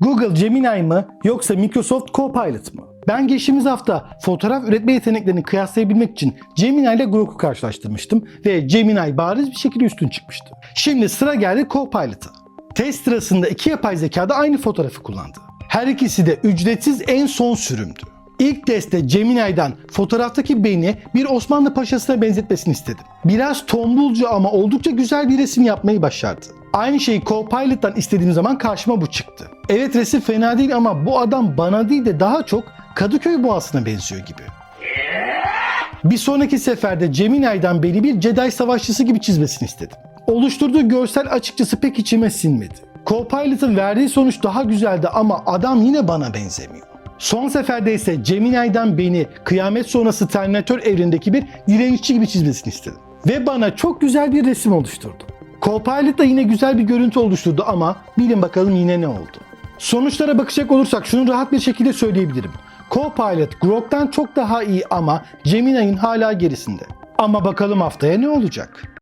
Google Gemini mı yoksa Microsoft Copilot mı? Ben geçtiğimiz hafta fotoğraf üretme yeteneklerini kıyaslayabilmek için Gemini ile Grok'u karşılaştırmıştım ve Gemini bariz bir şekilde üstün çıkmıştı. Şimdi sıra geldi Copilot'a. Test sırasında iki yapay zeka da aynı fotoğrafı kullandı. Her ikisi de ücretsiz en son sürümdü. İlk testte Gemini'den fotoğraftaki beni bir Osmanlı paşasına benzetmesini istedim. Biraz tombulca ama oldukça güzel bir resim yapmayı başardı. Aynı şeyi Copilot'tan istediğim zaman karşıma bu çıktı. Evet resim fena değil ama bu adam bana değil de daha çok Kadıköy boğasına benziyor gibi. Bir sonraki seferde Gemini'den beni bir Jedi savaşçısı gibi çizmesini istedim. Oluşturduğu görsel açıkçası pek içime sinmedi. Copilot'ın verdiği sonuç daha güzeldi ama adam yine bana benzemiyor. Son seferde ise Gemini'den beni kıyamet sonrası Terminator evrindeki bir direnişçi gibi çizmesini istedim. Ve bana çok güzel bir resim oluşturdu. Copilot da yine güzel bir görüntü oluşturdu ama bilin bakalım yine ne oldu. Sonuçlara bakacak olursak şunu rahat bir şekilde söyleyebilirim. Copilot Grok'tan çok daha iyi ama Gemini'nin hala gerisinde. Ama bakalım haftaya ne olacak?